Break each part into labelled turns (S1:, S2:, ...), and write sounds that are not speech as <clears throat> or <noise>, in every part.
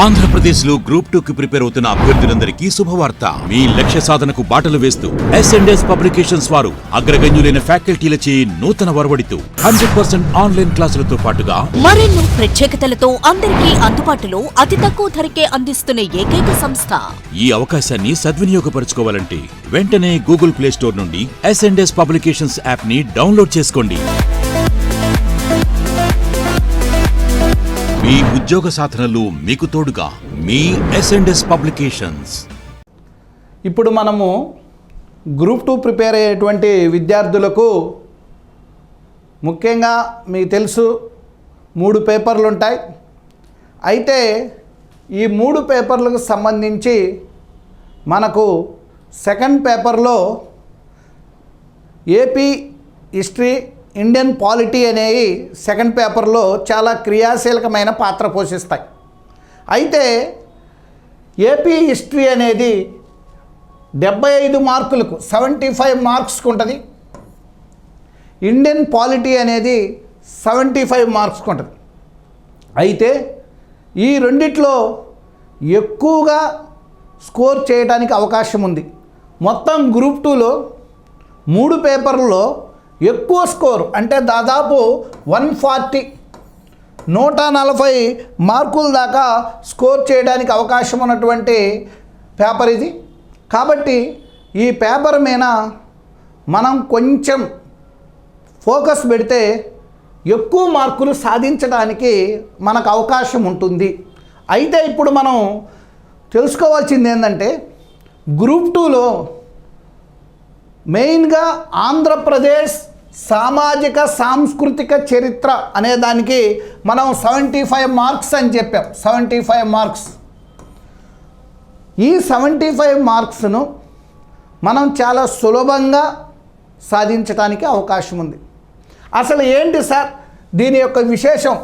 S1: ఆంధ్రప్రదేశ్లో group two కి prepare అవుతున్న అభ్యర్థులందరికీ శుభవార్త. మీ లక్ష్య సాధనకు బాటలు వేస్తూ ఎస్ఎండ్ఎస్ పబ్లికేషన్స్ వారు అగ్రగణ్యులైన ఫ్యాకల్టీలచే నూతన వరవడితో హండ్రెడ్ పర్సెంట్ ఆన్లైన్ క్లాసులతో పాటుగా
S2: మరెన్నో ప్రత్యేకతలతో అందరికీ అందుబాటులో అతి తక్కువ ధరకే అందిస్తున్న ఏకైక సంస్థ.
S1: ఈ అవకాశాన్ని సద్వినియోగపరచుకోవాలంటే వెంటనే గూగుల్ ప్లే స్టోర్ నుండి ఎస్ఎండ్ఎస్ పబ్లికేషన్స్ యాప్ని డౌన్లోడ్ చేసుకోండి. మీ ఉద్యోగ సాధనలు మీకు తోడుగా మీ ఎస్ఎండ్ఎస్ పబ్లికేషన్స్
S3: ఇప్పుడు మనము గ్రూప్ టూ ప్రిపేర్ అయ్యేటువంటి విద్యార్థులకు ముఖ్యంగా మీకు తెలుసు మూడు పేపర్లు ఉంటాయి. అయితే ఈ మూడు పేపర్లకు సంబంధించి మనకు సెకండ్ పేపర్లో ఏపీ హిస్టరీ ఇండియన్ పాలిటీ అనేవి సెకండ్ పేపర్లో చాలా క్రియాశీలకమైన పాత్ర పోషిస్తాయి. అయితే ఏపీ హిస్టరీ అనేది డెబ్బై ఐదు మార్కులకు సెవెంటీ ఫైవ్ మార్క్స్కి ఉంటుంది. ఇండియన్ పాలిటీ అనేది సెవెంటీ ఫైవ్ మార్క్స్కి ఉంటుంది. అయితే ఈ రెండిట్లో ఎక్కువగా స్కోర్ చేయడానికి అవకాశం ఉంది. మొత్తం గ్రూప్ టూలో మూడు పేపర్లలో ఎక్కువ స్కోర్. అంటే దాదాపు వన్ ఫార్టీ నూట నలభై మార్కుల దాకా స్కోర్ చేయడానికి అవకాశం ఉన్నటువంటి పేపర్ ఇది. కాబట్టి ఈ పేపర్ మీద మనం కొంచెం ఫోకస్ పెడితే ఎక్కువ మార్కులు సాధించడానికి మనకు అవకాశం ఉంటుంది. అయితే ఇప్పుడు మనం తెలుసుకోవాల్సింది ఏంటంటే గ్రూప్ టూలో మెయిన్గా ఆంధ్రప్రదేశ్ సామాజిక సాంస్కృతిక చరిత్ర అనే దానికి మనం సెవెంటీ ఫైవ్ మార్క్స్ అని చెప్పాం. Seventy five marks. ఈ సెవెంటీ ఫైవ్ మార్క్స్ను మనం చాలా సులభంగా సాధించడానికి అవకాశం ఉంది. అసలు ఏంటి సార్? దీని యొక్క విశేషం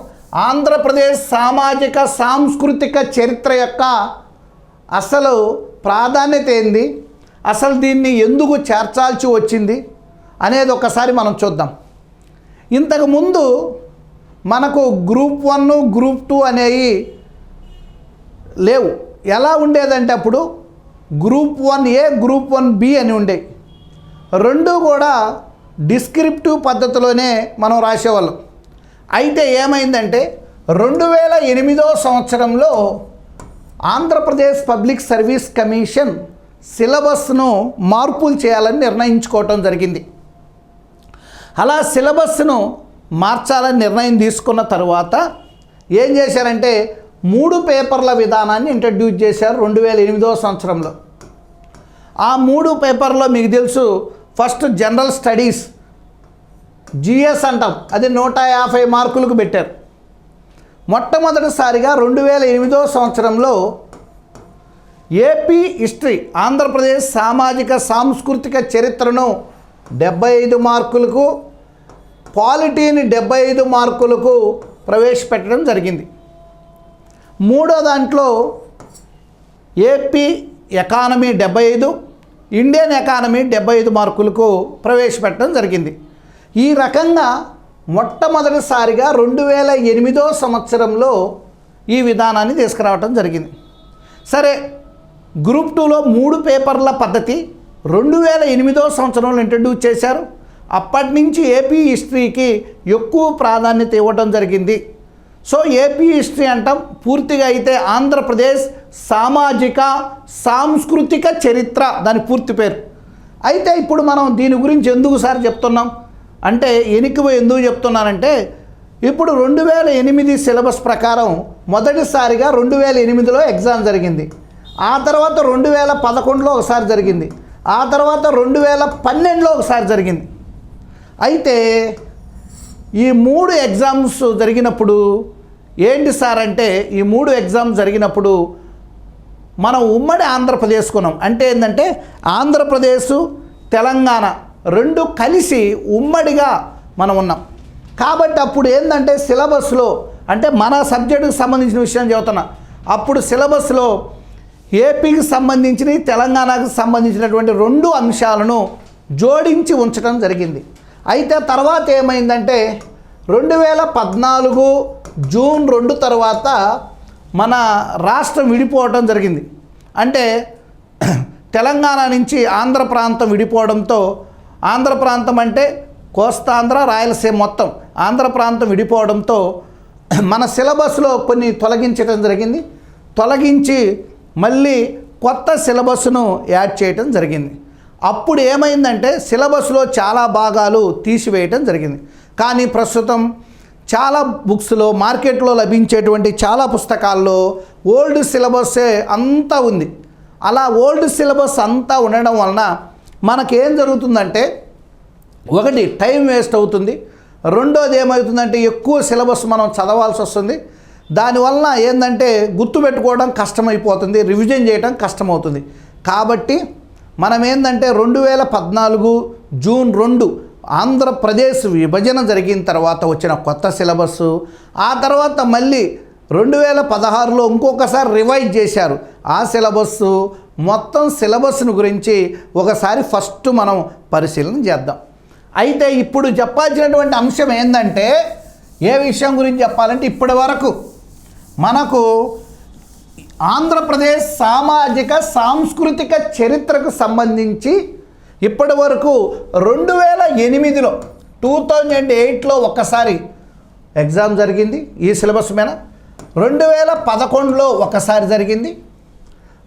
S3: ఆంధ్రప్రదేశ్ సామాజిక సాంస్కృతిక చరిత్ర యొక్క అసలు ప్రాధాన్యత ఏంది? అసలు దీన్ని ఎందుకు చేర్చాల్సి వచ్చింది అనేది ఒకసారి మనం చూద్దాం. ఇంతకుముందు మనకు గ్రూప్ వన్ గ్రూప్ టూ అనేవి లేవు. ఎలా ఉండేదంటే అప్పుడు group one A group one B అని ఉండే. రెండు కూడా డిస్క్రిప్టివ్ పద్ధతిలోనే మనం రాసేవాళ్ళం. అయితే ఏమైందంటే రెండు వేల ఎనిమిదో సంవత్సరంలో ఆంధ్రప్రదేశ్ పబ్లిక్ సర్వీస్ కమిషన్ సిలబస్ను మార్పులు చేయాలని నిర్ణయించుకోవటం జరిగింది. అలా సిలబస్ను మార్చాలని నిర్ణయం తీసుకున్న తర్వాత ఏం చేశారంటే మూడు పేపర్ల విధానాన్ని ఇంట్రడ్యూస్ చేశారు రెండు వేల ఎనిమిదో సంవత్సరంలో. ఆ మూడు పేపర్లో మీకు తెలుసు ఫస్ట్ జనరల్ స్టడీస్ జిఎస్ అంటాం. అది నూట యాభై మార్కులకు పెట్టారు. మొట్టమొదటిసారిగా రెండు వేల ఎనిమిదో సంవత్సరంలో ఏపీ హిస్టరీ ఆంధ్రప్రదేశ్ సామాజిక సాంస్కృతిక చరిత్రను డెబ్బై ఐదు మార్కులకు పాలిటీని డెబ్బై ఐదు మార్కులకు ప్రవేశపెట్టడం జరిగింది. మూడో దాంట్లో ఏపీ ఎకానమీ డెబ్బై ఐదు ఇండియన్ ఎకానమీ డెబ్బై ఐదు మార్కులకు ప్రవేశపెట్టడం జరిగింది. ఈ రకంగా మొట్టమొదటిసారిగా రెండు వేల ఎనిమిదో సంవత్సరంలో ఈ విధానాన్ని తీసుకురావటం జరిగింది. సరే గ్రూప్ టూలో మూడు పేపర్ల పద్ధతి రెండు వేల ఎనిమిదో సంవత్సరంలో ఇంట్రడ్యూస్ చేశారు. అప్పటి నుంచి ఏపీ హిస్టరీకి ఎక్కువ ప్రాధాన్యత ఇవ్వడం జరిగింది. సో ఏపీ హిస్టరీ అంటాం పూర్తిగా అయితే ఆంధ్రప్రదేశ్ సామాజిక సాంస్కృతిక చరిత్ర దాని పూర్తి పేరు. అయితే ఇప్పుడు మనం దీని గురించి ఎందుకు సార్ చెప్తున్నాం? అంటే ఎనికివ ఎందుకు చెప్తున్నానంటే ఇప్పుడు రెండు వేల ఎనిమిది సిలబస్ ప్రకారం మొదటిసారిగా రెండు వేల ఎనిమిదిలో ఎగ్జామ్ జరిగింది. ఆ తర్వాత రెండు వేల పదకొండులో ఒకసారి జరిగింది. ఆ తర్వాత రెండు వేల పన్నెండులో ఒకసారి జరిగింది. అయితే ఈ మూడు ఎగ్జామ్స్ జరిగినప్పుడు ఏంటి సార్ అంటే ఈ మూడు ఎగ్జామ్స్ జరిగినప్పుడు మనం ఉమ్మడి ఆంధ్రప్రదేశ్ కొన్నాం. అంటే ఏంటంటే ఆంధ్రప్రదేశ్ తెలంగాణ రెండు కలిసి ఉమ్మడిగా మనం ఉన్నాం. కాబట్టి అప్పుడు ఏంటంటే సిలబస్లో అంటే మన సబ్జెక్టుకు సంబంధించిన విషయం చెబుతున్నా. అప్పుడు సిలబస్లో ఏపీకి సంబంధించిన తెలంగాణకు సంబంధించినటువంటి రెండు అంశాలను జోడించి ఉంచడం జరిగింది. అయితే తర్వాత ఏమైందంటే రెండు వేల పద్నాలుగు జూన్ రెండు తర్వాత మన రాష్ట్రం విడిపోవడం జరిగింది. అంటే <clears throat> తెలంగాణ నుంచి ఆంధ్ర ప్రాంతం విడిపోవడంతో ఆంధ్ర ప్రాంతం అంటే కోస్తాంధ్ర రాయలసీమ మొత్తం ఆంధ్ర ప్రాంతం విడిపోవడంతో <clears throat> మన సిలబస్లో కొన్ని తొలగించడం జరిగింది. తొలగించి మళ్ళీ కొత్త సిలబస్ను యాడ్ చేయటం జరిగింది. అప్పుడు ఏమైందంటే సిలబస్లో చాలా భాగాలు తీసివేయటం జరిగింది. కానీ ప్రస్తుతం చాలా బుక్స్లో మార్కెట్లో లభించేటువంటి చాలా పుస్తకాల్లో ఓల్డ్ సిలబస్సే అంతా ఉంది. అలా ఓల్డ్ సిలబస్ అంతా ఉండడం వలన మనకేం జరుగుతుందంటే ఒకటి టైం వేస్ట్ అవుతుంది. రెండోది ఏమవుతుందంటే ఎక్కువ సిలబస్ మనం చదవాల్సి వస్తుంది దానివలన ఏంటంటే గుర్తుపెట్టుకోవడం కష్టమైపోతుంది రివిజన్ చేయడం కష్టమవుతుంది. కాబట్టి మనం ఏంటంటే రెండు వేల పద్నాలుగు జూన్ రెండు ఆంధ్రప్రదేశ్ విభజన జరిగిన తర్వాత వచ్చిన కొత్త సిలబస్ ఆ తర్వాత మళ్ళీ రెండు వేల పదహారులో ఇంకొకసారి రివైజ్ చేశారు. ఆ సిలబస్ మొత్తం సిలబస్ను గురించి ఒకసారి ఫస్ట్ మనం పరిశీలన చేద్దాం. అయితే ఇప్పుడు చెప్పాల్సినటువంటి అంశం ఏంటంటే ఏ విషయం గురించి చెప్పాలంటే ఇప్పటి వరకు మనకు ఆంధ్రప్రదేశ్ సామాజిక సాంస్కృతిక చరిత్రకు సంబంధించి ఇప్పటి వరకు రెండు వేల ఎనిమిదిలో టూ థౌజండ్ ఎయిట్లో ఒక్కసారి ఎగ్జామ్ జరిగింది. ఈ సిలబస్ మీద రెండు వేల పదకొండులో ఒకసారి జరిగింది.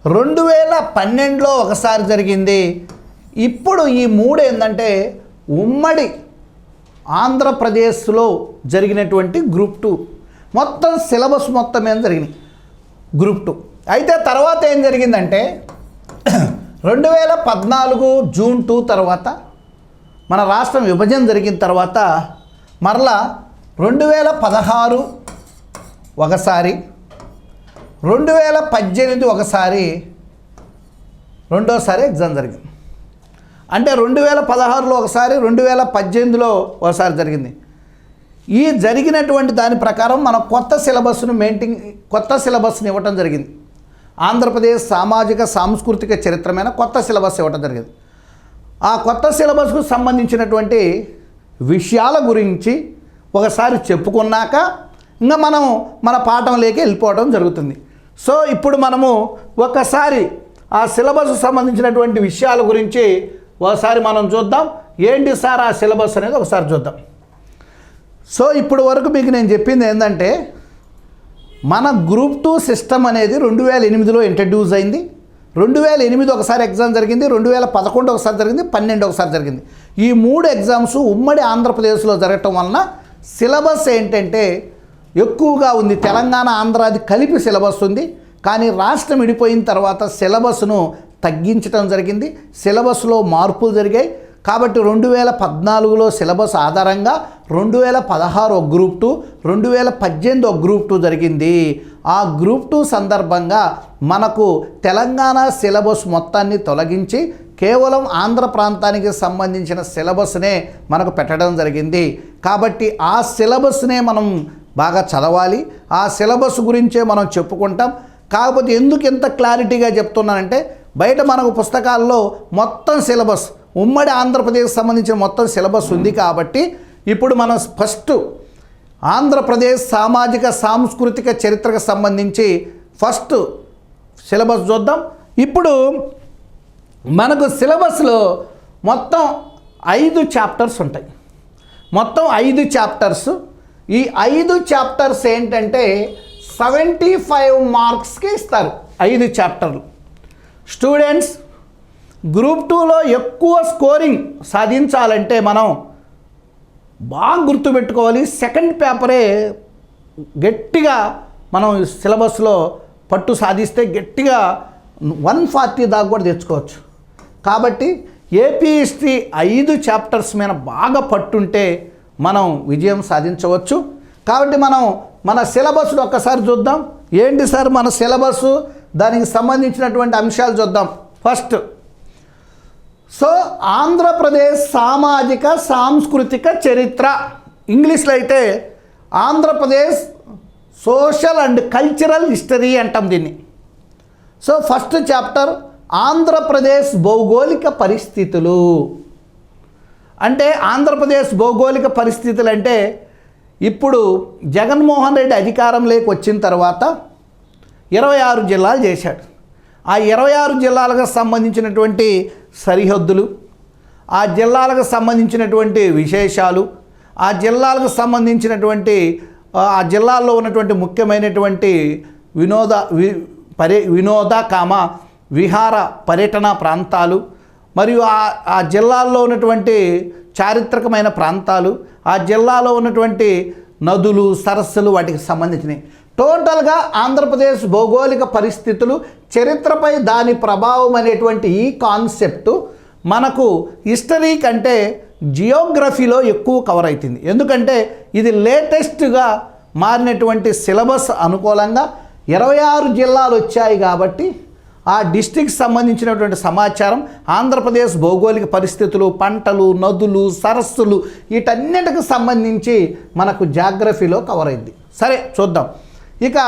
S3: రెండు వేల పన్నెండులో ఒకసారి జరిగింది. ఇప్పుడు ఈ మూడు ఏంటంటే ఉమ్మడి ఆంధ్రప్రదేశ్లో జరిగినటువంటి గ్రూప్ టూ. మొత్తం సిలబస్ మొత్తం ఏం జరిగినాయి గ్రూప్ టూ. అయితే తర్వాత ఏం జరిగిందంటే రెండు వేల పద్నాలుగు జూన్ టూ తర్వాత మన రాష్ట్రం విభజన జరిగిన తర్వాత మరలా రెండు వేల పదహారు ఒకసారి రెండు వేల పద్దెనిమిది ఒకసారి రెండోసారి ఎగ్జామ్ జరిగింది. అంటే రెండు వేల పదహారులో ఒకసారి రెండు వేల పద్దెనిమిదిలో ఒకసారి జరిగింది. ఈ జరిగినటువంటి దాని ప్రకారం మనం కొత్త సిలబస్ను మెయింటైన్ కొత్త సిలబస్ని ఇవ్వటం జరిగింది. ఆంధ్రప్రదేశ్ సామాజిక సాంస్కృతిక చరిత్రమైన కొత్త సిలబస్ ఇవ్వటం జరిగింది. ఆ కొత్త సిలబస్కు సంబంధించినటువంటి విషయాల గురించి ఒకసారి చెప్పుకున్నాక ఇంకా మనం మన పాఠంలోకి వెళ్ళిపోవడం జరుగుతుంది. సో ఇప్పుడు మనము ఒకసారి ఆ సిలబస్ సంబంధించినటువంటి విషయాల గురించి ఒకసారి మనం చూద్దాం. ఏంటి సార్ ఆ సిలబస్ అనేది ఒకసారి చూద్దాం. సో ఇప్పుడు వరకు మీకు నేను చెప్పింది ఏంటంటే మన గ్రూప్ టూ సిస్టమ్ అనేది రెండు వేల ఎనిమిదిలో ఇంట్రడ్యూస్ అయింది. రెండు వేల ఎనిమిది ఒకసారి ఎగ్జామ్ జరిగింది రెండు వేల పదకొండు ఒకసారి జరిగింది పన్నెండు ఒకసారి జరిగింది. ఈ మూడు ఎగ్జామ్స్ ఉమ్మడి ఆంధ్రప్రదేశ్లో జరగటం వలన సిలబస్ ఏంటంటే ఎక్కువగా ఉంది. తెలంగాణ ఆంధ్రాది కలిపి సిలబస్ ఉంది. కానీ రాష్ట్రం విడిపోయిన తర్వాత సిలబస్ను తగ్గించడం జరిగింది. సిలబస్లో మార్పులు జరిగాయి. కాబట్టి రెండు వేల పద్నాలుగులో సిలబస్ ఆధారంగా రెండు వేల పదహారు ఒక గ్రూప్ టూ రెండు వేల పద్దెనిమిది ఒక గ్రూప్ టూ జరిగింది. ఆ గ్రూప్ టూ సందర్భంగా మనకు తెలంగాణ సిలబస్ మొత్తాన్ని తొలగించి కేవలం ఆంధ్ర ప్రాంతానికి సంబంధించిన సిలబస్నే మనకు పెట్టడం జరిగింది. కాబట్టి ఆ సిలబస్నే మనం బాగా చదవాలి. ఆ సిలబస్ గురించే మనం చెప్పుకుంటాం. కాకపోతే ఎందుకు ఇంత క్లారిటీగా చెప్తున్నానంటే బయట మనకు పుస్తకాల్లో మొత్తం సిలబస్ ఉమ్మడి ఆంధ్రప్రదేశ్ సంబంధించిన మొత్తం సిలబస్ ఉంది కాబట్టి ఇప్పుడు మనం ఫస్ట్ ఆంధ్రప్రదేశ్ సామాజిక సాంస్కృతిక చరిత్రకు సంబంధించి ఫస్ట్ సిలబస్ చూద్దాం. ఇప్పుడు మనకు సిలబస్లో మొత్తం ఐదు చాప్టర్స్ ఉంటాయి. మొత్తం ఐదు చాప్టర్స్. ఈ ఐదు చాప్టర్స్ ఏంటంటే సెవెంటీ ఫైవ్ మార్క్స్కి ఇస్తారు ఐదు చాప్టర్లు. స్టూడెంట్స్ గ్రూప్ టూలో ఎక్కువ స్కోరింగ్ సాధించాలంటే మనం బాగా గుర్తుపెట్టుకోవాలి. సెకండ్ పేపరే గట్టిగా మనం సిలబస్లో పట్టు సాధిస్తే గట్టిగా వన్ ఫార్టీ దాకా కూడా తెచ్చుకోవచ్చు. కాబట్టి ఏపీ హిస్టరీ ఐదు చాప్టర్స్ మీద బాగా పట్టుంటే మనం విజయం సాధించవచ్చు. కాబట్టి మనం మన సిలబస్ను ఒక్కసారి చూద్దాం. ఏంటి సార్ మన సిలబస్ దానికి సంబంధించినటువంటి అంశాలు చూద్దాం. ఫస్ట్ సో ఆంధ్రప్రదేశ్ సామాజిక సాంస్కృతిక చరిత్ర. ఇంగ్లీష్లో అయితే Andhra Pradesh social and cultural history అంటాం దీన్ని. సో ఫస్ట్ చాప్టర్ ఆంధ్రప్రదేశ్ భౌగోళిక పరిస్థితులు. అంటే ఆంధ్రప్రదేశ్ భౌగోళిక పరిస్థితులు అంటే ఇప్పుడు జగన్మోహన్ రెడ్డి అధికారంలోకి వచ్చిన తర్వాత ఇరవై ఆరు జిల్లాలు చేశాడు. ఆ ఇరవై ఆరు జిల్లాలకు సంబంధించినటువంటి సరిహద్దులు ఆ జిల్లాలకు సంబంధించినటువంటి విశేషాలు ఆ జిల్లాలకు సంబంధించినటువంటి ఆ, జిల్లాల్లో ఉన్నటువంటి ముఖ్యమైనటువంటి వినోద వి పర్య వినోద కామ విహార పర్యటన ప్రాంతాలు మరియు ఆ ఆ జిల్లాల్లో ఉన్నటువంటి చారిత్రకమైన ప్రాంతాలు ఆ జిల్లాలో ఉన్నటువంటి నదులు సరస్సులు వాటికి సంబంధించినవి. టోటల్గా ఆంధ్రప్రదేశ్ భౌగోళిక పరిస్థితులు చరిత్రపై దాని ప్రభావం అనేటువంటి ఈ కాన్సెప్టు మనకు హిస్టరీ కంటే జియోగ్రఫీలో ఎక్కువ కవర్ అవుతుంది ఎందుకంటే ఇది లేటెస్ట్గా మారినటువంటి సిలబస్ అనుకూలంగా ఇరవై ఆరు జిల్లాలు వచ్చాయి కాబట్టి ఆ డిస్టిక్ సంబంధించినటువంటి సమాచారం ఆంధ్రప్రదేశ్ భౌగోళిక పరిస్థితులు పంటలు నదులు సరస్సులు వీటన్నిటికి సంబంధించి మనకు జాగ్రఫీలో కవర్ అయింది. సరే చూద్దాం. ఇక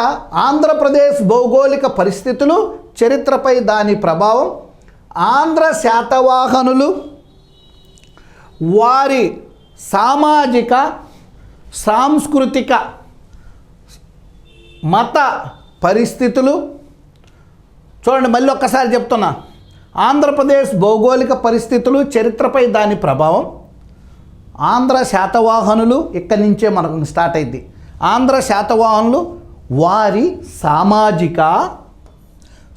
S3: ఆంధ్రప్రదేశ్ భౌగోళిక పరిస్థితులు చరిత్రపై దాని ప్రభావం ఆంధ్ర శాతవాహనులు వారి సామాజిక సాంస్కృతిక మత పరిస్థితులు. చూడండి మళ్ళీ ఒక్కసారి చెప్తున్నా. ఆంధ్రప్రదేశ్ భౌగోళిక పరిస్థితులు చరిత్రపై దాని ప్రభావం ఆంధ్ర శాతవాహనులు ఇక్కడి నుంచే మనకు స్టార్ట్ అయింది ఆంధ్ర శాతవాహనులు వారి సామాజిక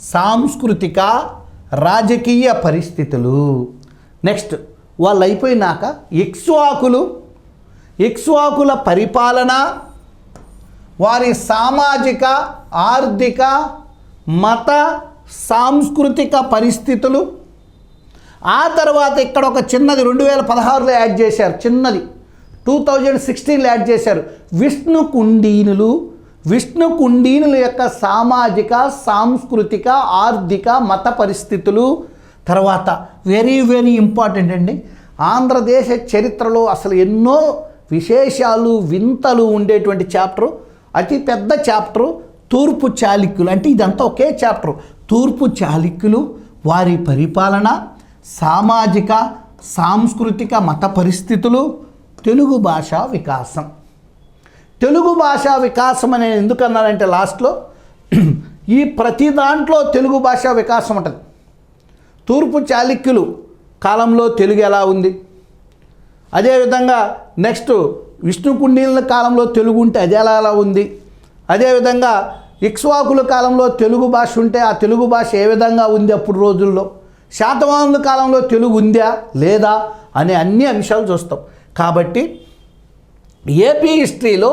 S3: సాంస్కృతిక రాజకీయ పరిస్థితులు. నెక్స్ట్ వాళ్ళు అయిపోయినాక ఇక్స్వాకులు ఇక్స్వాకుల పరిపాలన వారి సామాజిక ఆర్థిక మత సాంస్కృతిక పరిస్థితులు. ఆ తర్వాత ఇక్కడ ఒక చిన్నది రెండు వేల పదహారులో యాడ్ చేశారు చిన్నది. టూ థౌజండ్ సిక్స్టీన్లో యాడ్ చేశారు. విష్ణు కుండీనులు విష్ణు కుండీనుల యొక్క సామాజిక సాంస్కృతిక ఆర్థిక మత పరిస్థితులు. తర్వాత వెరీ వెరీ ఇంపార్టెంట్ అండి. ఆంధ్రదేశ చరిత్రలో అసలు ఎన్నో విశేషాలు వింతలు ఉండేటువంటి చాప్టరు అతి పెద్ద చాప్టరు తూర్పు చాళుక్యులు. అంటే ఇదంతా ఒకే చాప్టర్ తూర్పు చాళుక్యులు వారి పరిపాలన సామాజిక సాంస్కృతిక మత పరిస్థితులు తెలుగు భాషా వికాసం. తెలుగు భాషా వికాసం అనే ఎందుకు అన్నానంటే లాస్ట్లో ఈ ప్రతి దాంట్లో తెలుగు భాషా వికాసం ఉంటుంది. తూర్పు చాళుక్యులు కాలంలో తెలుగు ఎలా ఉంది? అదేవిధంగా నెక్స్ట్ విష్ణు కుండీల కాలంలో తెలుగు ఉంటే అది ఎలా ఎలా ఉంది? అదేవిధంగా ఇక్ష్వాకుల కాలంలో తెలుగు భాష ఉంటే ఆ తెలుగు భాష ఏ విధంగా ఉంది అప్పుడు రోజుల్లో? శాతవాహనుల కాలంలో తెలుగు ఉందా? లేదా? అనే అన్ని అంశాలు చూస్తాం. కాబట్టి ఏపీ హిస్టరీలో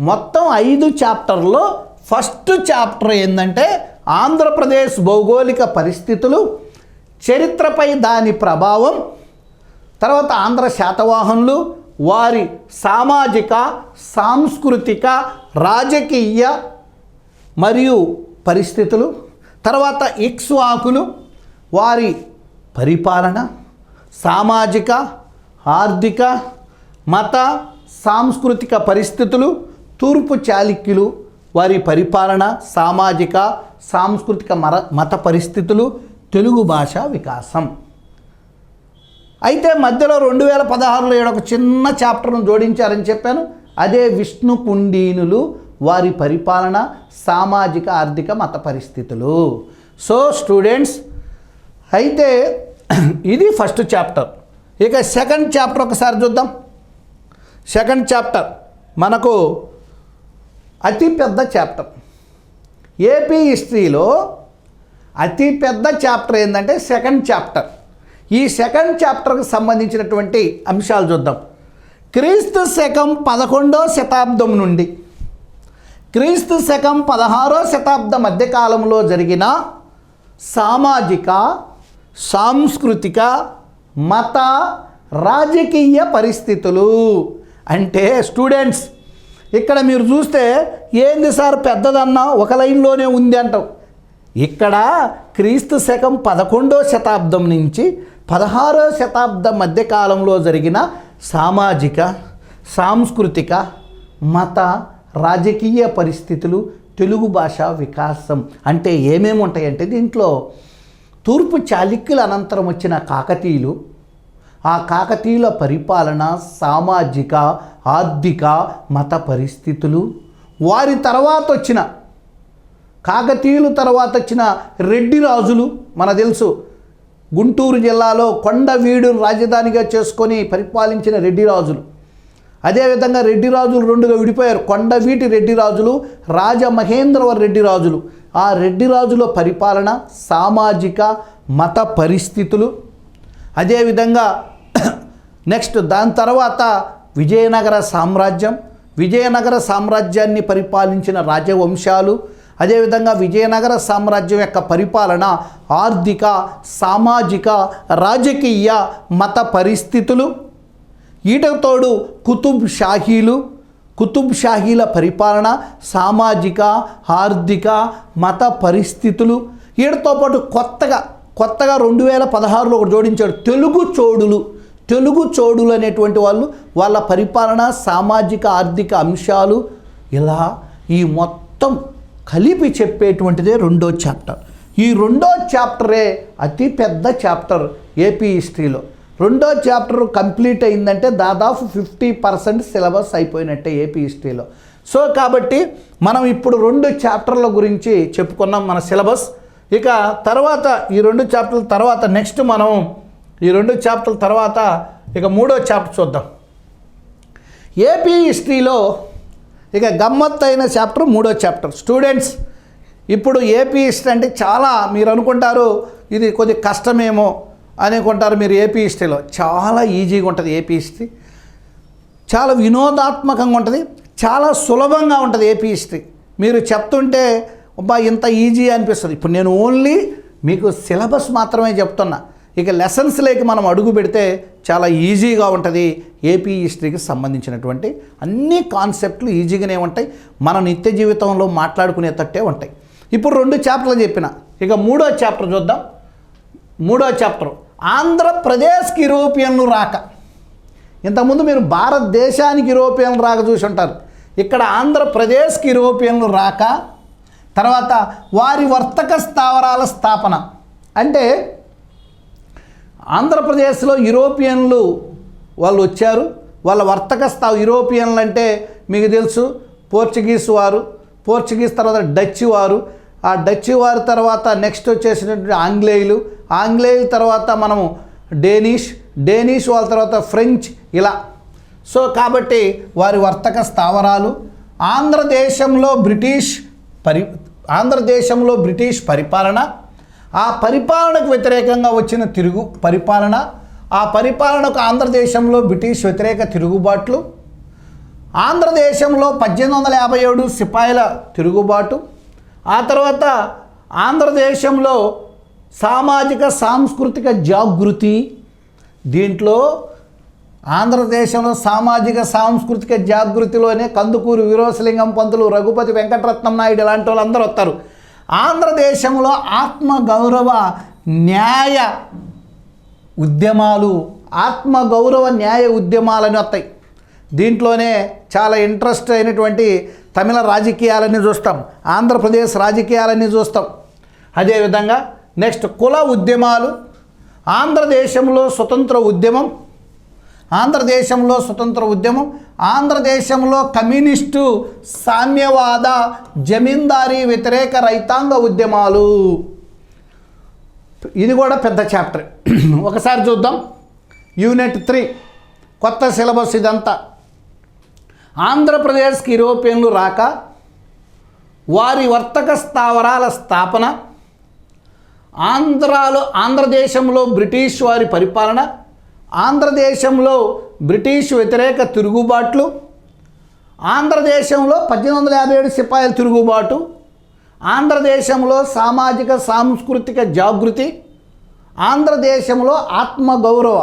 S3: మొత్తం ఐదు చాప్టర్లో ఫస్ట్ చాప్టర్ ఏంటంటే ఆంధ్రప్రదేశ్ భౌగోళిక పరిస్థితులు చరిత్రపై దాని ప్రభావం తర్వాత ఆంధ్ర శాతవాహనులు వారి సామాజిక సాంస్కృతిక రాజకీయ మరియు పరిస్థితులు తర్వాత ఇక్ష్వాకులు వారి పరిపాలన సామాజిక ఆర్థిక మత సాంస్కృతిక పరిస్థితులు తూర్పు చాళుక్యులు వారి పరిపాలన సామాజిక సాంస్కృతిక మర మత పరిస్థితులు తెలుగు భాష వికాసం. అయితే మధ్యలో రెండు వేల పదహారులో ఏడొక చిన్న చాప్టర్ను జోడించారని చెప్పాను. అదే విష్ణు కుండీనులు వారి పరిపాలన సామాజిక ఆర్థిక మత పరిస్థితులు. సో స్టూడెంట్స్ అయితే ఇది ఫస్ట్ చాప్టర్. ఇక సెకండ్ చాప్టర్ ఒకసారి చూద్దాం. సెకండ్ చాప్టర్ మనకు అతి పెద్ద చాప్టర్. ఏపీ హిస్టరీలో అతి పెద్ద చాప్టర్ ఏంటంటే సెకండ్ చాప్టర్. ఈ సెకండ్ చాప్టర్కి సంబంధించినటువంటి అంశాలు చూద్దాం. క్రీస్తు శకం పదకొండో శతాబ్దం నుండి క్రీస్తు శకం పదహారో శతాబ్ద మధ్యకాలంలో జరిగిన సామాజిక సాంస్కృతిక మత రాజకీయ పరిస్థితులు. అంటే స్టూడెంట్స్ ఇక్కడ మీరు చూస్తే ఏంది సార్ పెద్దదన్నా ఒక లైన్లోనే ఉంది అంటావు. ఇక్కడ క్రీస్తు శకం పదకొండో శతాబ్దం నుంచి పదహారో శతాబ్దం మధ్యకాలంలో జరిగిన సామాజిక సాంస్కృతిక మత రాజకీయ పరిస్థితులు తెలుగు భాష వికాసం అంటే ఏమేమి ఉంటాయంటే దీంట్లో తూర్పు చాళుక్యుల అనంతరం వచ్చిన కాకతీయులు ఆ కాకతీయుల పరిపాలన సామాజిక ఆర్థిక మత పరిస్థితులు. వారి తర్వాత వచ్చిన కాకతీయులు తర్వాత వచ్చిన రెడ్డి రాజులు మన తెలుసు. గుంటూరు జిల్లాలో కొండవీడు రాజధానిగా చేసుకొని పరిపాలించిన రెడ్డి రాజులు. అదేవిధంగా రెడ్డి రాజులు రెండుగా విడిపోయారు. కొండవీటి రెడ్డి రాజులు రాజమహేంద్రవర రెడ్డి రాజులు. ఆ రెడ్డి రాజుల పరిపాలన సామాజిక మత పరిస్థితులు. అదేవిధంగా నెక్స్ట్ దాని తర్వాత విజయనగర సామ్రాజ్యం. విజయనగర సామ్రాజ్యాన్ని పరిపాలించిన రాజవంశాలు. అదేవిధంగా విజయనగర సామ్రాజ్యం యొక్క పరిపాలన ఆర్థిక సామాజిక రాజకీయ మత పరిస్థితులు. ఈటతోడు తోడు కుతుబ్ షాహీలు. కుతుబ్ షాహీల పరిపాలన సామాజిక ఆర్థిక మత పరిస్థితులు. వీటితో పాటు కొత్తగా కొత్తగా రెండు వేల పదహారులో ఒకటి జోడించాడు తెలుగు చోడులు. తెలుగు చోడులు అనేటువంటి వాళ్ళు వాళ్ళ పరిపాలన సామాజిక ఆర్థిక అంశాలు ఇలా ఈ మొత్తం కలిపి చెప్పేటువంటిదే రెండో చాప్టర్. ఈ రెండో చాప్టరే అతి పెద్ద చాప్టర్ ఏపీ హిస్టరీలో. రెండో చాప్టర్ కంప్లీట్ అయిందంటే దాదాపు ఫిఫ్టీ పర్సెంట్ సిలబస్ అయిపోయినట్టే ఏపీ హిస్టరీలో. సో కాబట్టి మనం ఇప్పుడు రెండు చాప్టర్ల గురించి చెప్పుకున్నాం మన సిలబస్. ఇక తర్వాత ఈ రెండు చాప్టర్ల తర్వాత నెక్స్ట్ మనం ఈ రెండు చాప్టర్ల తర్వాత ఇక మూడో చాప్టర్ చూద్దాం. ఏపీ హిస్టరీలో ఇక గమ్మత్తైన అయిన చాప్టర్ మూడో చాప్టర్. స్టూడెంట్స్ ఇప్పుడు ఏపీ హిస్టరీ అంటే చాలా మీరు అనుకుంటారు ఇది కొద్ది కష్టమేమో అనుకుంటారు మీరు ఏపీ హిస్టరీలో. చాలా ఈజీగా ఉంటుంది ఏపీ హిస్టరీ. చాలా వినోదాత్మకంగా ఉంటుంది చాలా సులభంగా ఉంటుంది ఏపీ హిస్టరీ. మీరు చెప్తుంటే అబ్బా ఇంత ఈజీ అనిపిస్తుంది. ఇప్పుడు నేను ఓన్లీ మీకు సిలబస్ మాత్రమే చెప్తున్నా. ఇక లెసన్స్లోకి మనం అడుగు పెడితే చాలా ఈజీగా ఉంటుంది. ఏపీ హిస్టరీకి సంబంధించినటువంటి అన్ని కాన్సెప్ట్లు ఈజీగానే ఉంటాయి. మన నిత్య జీవితంలో మాట్లాడుకునేటట్టే ఉంటాయి. ఇప్పుడు రెండు చాప్టర్లు చెప్పిన. ఇక మూడో చాప్టర్ చూద్దాం. మూడో చాప్టర్ ఆంధ్రప్రదేశ్కి యూరోపియన్లు రాక. ఇంతకుముందు మీరు భారతదేశానికి యూరోపియన్లు రాక చూసి ఉంటారు. ఇక్కడ ఆంధ్రప్రదేశ్కి యూరోపియన్లు రాక తర్వాత వారి వర్తక స్థావరాల స్థాపన. అంటే ఆంధ్రప్రదేశ్లో యూరోపియన్లు వాళ్ళు వచ్చారు. వాళ్ళ వర్తక స్థా యూరోపియన్లు అంటే మీకు తెలుసు పోర్చుగీస్ వారు పోర్చుగీస్ తర్వాత డచ్ వారు. ఆ డచ్ వారి తర్వాత నెక్స్ట్ వచ్చేసినటువంటి ఆంగ్లేయులు. ఆంగ్లేయుల తర్వాత మనము డేనిష్ డేనిష్ వాళ్ళ తర్వాత ఫ్రెంచ్ ఇలా. సో కాబట్టి వారి వర్తక స్థావరాలు. ఆంధ్రదేశంలో బ్రిటిష్ పరి ఆంధ్రదేశంలో బ్రిటిష్ పరిపాలన. ఆ పరిపాలనకు వ్యతిరేకంగా వచ్చిన తిరుగు పరిపాలన ఆ పరిపాలనకు ఆంధ్రదేశంలో బ్రిటిష్ వ్యతిరేక తిరుగుబాట్లు ఆంధ్రదేశంలో పద్దెనిమిది వందల యాభై ఏడు సిపాయిల తిరుగుబాటు ఆ తర్వాత ఆంధ్రదేశంలో సామాజిక సాంస్కృతిక జాగృతి దీంట్లో ఆంధ్రదేశంలో సామాజిక సాంస్కృతిక జాగృతిలోనే కందుకూరు వీరోసలింగం పంతులు రఘుపతి వెంకటరత్నం నాయుడు ఇలాంటి వాళ్ళందరూ వస్తారు. ఆంధ్రదేశంలో ఆత్మగౌరవ న్యాయ ఉద్యమాలు ఆత్మగౌరవ న్యాయ ఉద్యమాలని వస్తాయి. దీంట్లోనే చాలా ఇంట్రెస్ట్ అయినటువంటి తమిళ రాజకీయాలని చూస్తాం ఆంధ్రప్రదేశ్ రాజకీయాలని చూస్తాం. అదేవిధంగా నెక్స్ట్ కుల ఉద్యమాలు ఆంధ్రదేశంలో స్వతంత్ర ఉద్యమం ఆంధ్రదేశంలో స్వతంత్ర ఉద్యమం ఆంధ్రదేశంలో కమ్యూనిస్టు సామ్యవాద జమీందారీ వ్యతిరేక రైతాంగ ఉద్యమాలు. ఇది కూడా పెద్ద చాప్టర్. <clears throat> ఒకసారి చూద్దాం. Unit three. కొత్త సిలబస్ ఇదంతా. ఆంధ్రప్రదేశ్కి యూరోపియన్లు రాక వారి వర్తక స్థావరాల స్థాపన ఆంధ్రాలో ఆంధ్రదేశంలో బ్రిటిష్ వారి పరిపాలన ఆంధ్రదేశంలో బ్రిటిష్ వ్యతిరేక తిరుగుబాట్లు ఆంధ్రదేశంలో పద్దెనిమిది వందల యాభై ఏడు సిపాయిల తిరుగుబాటు ఆంధ్రదేశంలో సామాజిక సాంస్కృతిక జాగృతి ఆంధ్రదేశంలో ఆత్మగౌరవ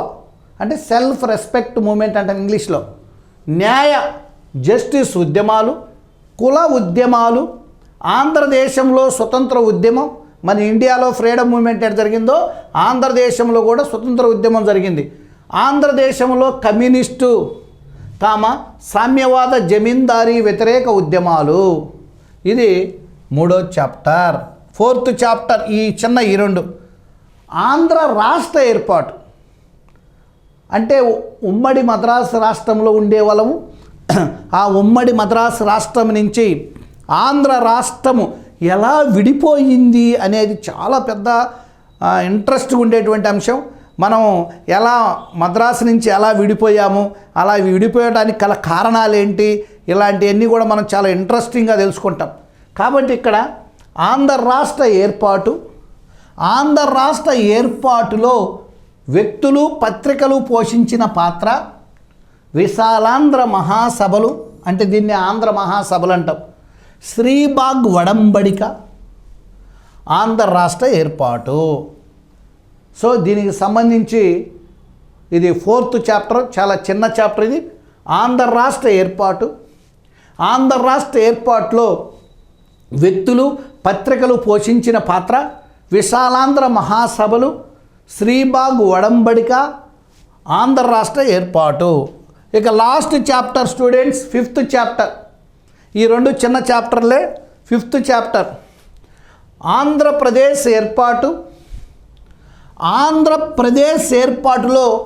S3: అంటే సెల్ఫ్ రెస్పెక్ట్ మూమెంట్ అంటే ఇంగ్లీష్లో. న్యాయ జస్టిస్ ఉద్యమాలు కుల ఉద్యమాలు ఆంధ్రదేశంలో స్వతంత్ర ఉద్యమం మన ఇండియాలో ఫ్రీడమ్ మూమెంట్ ఎక్కడ జరిగిందో ఆంధ్రదేశంలో కూడా స్వతంత్ర ఉద్యమం జరిగింది. ఆంధ్రదేశంలో కమ్యూనిస్టు కామ సామ్యవాద జమీందారీ వ్యతిరేక ఉద్యమాలు. ఇది మూడో చాప్టర్ ఫోర్త్ చాప్టర్ ఈ చిన్న ఈ రెండు. ఆంధ్ర రాష్ట్ర ఏర్పాటు. అంటే ఉమ్మడి మద్రాసు రాష్ట్రంలో ఉండే వాళ్ళము <clears throat> ఆ ఉమ్మడి మద్రాసు రాష్ట్రం నుంచి ఆంధ్ర రాష్ట్రము ఎలా విడిపోయింది అనేది చాలా పెద్ద ఇంట్రెస్ట్ ఉండేటువంటి అంశం. మనం ఎలా మద్రాసు నుంచి ఎలా విడిపోయాము అలా విడిపోయడానికి గల కారణాలు ఏంటి ఇలాంటివన్నీ కూడా మనం చాలా ఇంట్రెస్టింగ్గా తెలుసుకుంటాం. కాబట్టి ఇక్కడ ఆంధ్ర రాష్ట్ర ఏర్పాటు ఆంధ్ర రాష్ట్ర ఏర్పాటులో వ్యక్తులు పత్రికలు పోషించిన పాత్ర విశాలాంధ్ర మహాసభలు అంటే దీన్ని ఆంధ్ర మహాసభలు అంటాం శ్రీబాగ్ వడంబడిక ఆంధ్ర రాష్ట్ర ఏర్పాటు. సో దీనికి సంబంధించి ఇది ఫోర్త్ చాప్టర్ చాలా చిన్న చాప్టర్ ఇది. ఆంధ్ర రాష్ట్ర ఏర్పాటు. ఆంధ్ర రాష్ట్ర ఏర్పాటులో వ్యక్తులు పత్రికలు పోషించిన పాత్ర విశాలాంధ్ర మహాసభలు శ్రీబాగ్ వడంబడిక ఆంధ్ర రాష్ట్ర ఏర్పాటు. ఇక last chapter students fifth chapter. ఈ రెండు చిన్న చాప్టర్లే ఫిఫ్త్ చాప్టర్. ఆంధ్రప్రదేశ్ ఏర్పాటు. ఆంధ్రప్రదేశ్ ఏర్పాటులో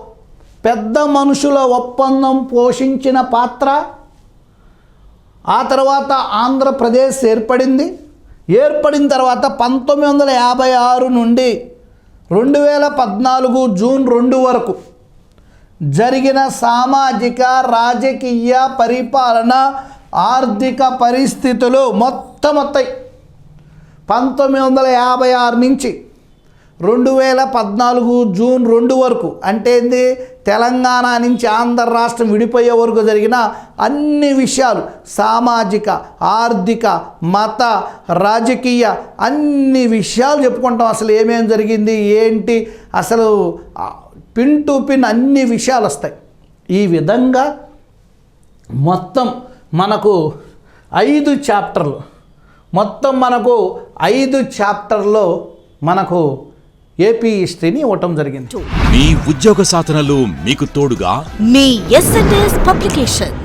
S3: పెద్ద మనుషుల ఒప్పందం పోషించిన పాత్ర ఆ తర్వాత ఆంధ్రప్రదేశ్ ఏర్పడింది. ఏర్పడిన తర్వాత పంతొమ్మిది వందల యాభై ఆరు నుండి రెండు వేల పద్నాలుగు జూన్ రెండు వరకు జరిగిన సామాజిక రాజకీయ పరిపాలన ఆర్థిక పరిస్థితులు మొత్తమొత్తాయి. పంతొమ్మిది వందల యాభై ఆరు నుంచి రెండు వేల పద్నాలుగు జూన్ రెండు వరకు అంటే ఏంది? తెలంగాణ నుంచి ఆంధ్ర రాష్ట్రం విడిపోయే వరకు జరిగిన అన్ని విషయాలు సామాజిక ఆర్థిక మత రాజకీయ అన్ని విషయాలు చెప్పుకుంటాం. అసలు ఏమేమి జరిగింది? ఏంటి? అసలు పిన్ టు పిన్ అన్ని విషయాలు వస్తాయి. ఈ విధంగా మొత్తం మనకు ఐదు చాప్టర్లు. మొత్తం మనకు ఐదు చాప్టర్లో మనకు ఏపీ హిస్టరీని ఇవ్వటం జరిగింది.
S1: మీ ఉద్యోగ సాధనలో మీకు తోడుగా?
S2: మీ ఎస్ఎన్ఎస్ పబ్లికేషన్